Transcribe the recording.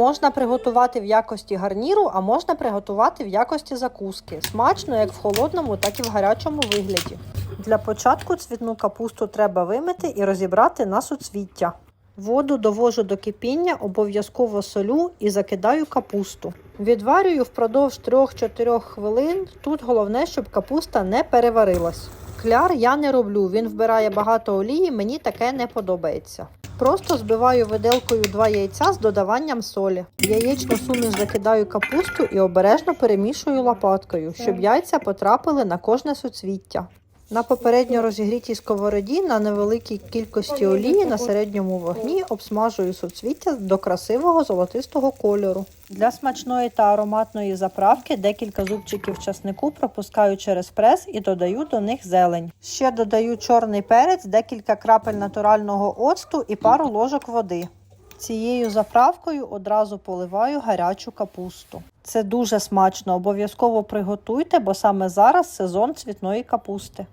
Можна приготувати в якості гарніру, а можна приготувати в якості закуски. Смачно як в холодному, так і в гарячому вигляді. Для початку цвітну капусту треба вимити і розібрати на суцвіття. Воду довожу до кипіння, обов'язково солю і закидаю капусту. Відварюю впродовж 3-4 хвилин. Тут головне, щоб капуста не переварилась. Кляр я не роблю, він вбирає багато олії, мені таке не подобається. Просто збиваю виделкою два яйця з додаванням солі. В яєчну суміш закидаю капусту і обережно перемішую лопаткою, щоб яйця потрапили на кожне суцвіття. На попередньо розігрітій сковороді на невеликій кількості олії на середньому вогні обсмажую суцвіття до красивого золотистого кольору. Для смачної та ароматної заправки декілька зубчиків часнику пропускаю через прес і додаю до них зелень. Ще додаю чорний перець, декілька крапель натурального оцту і пару ложок води. Цією заправкою одразу поливаю гарячу капусту. Це дуже смачно, обов'язково приготуйте, бо саме зараз сезон цвітної капусти.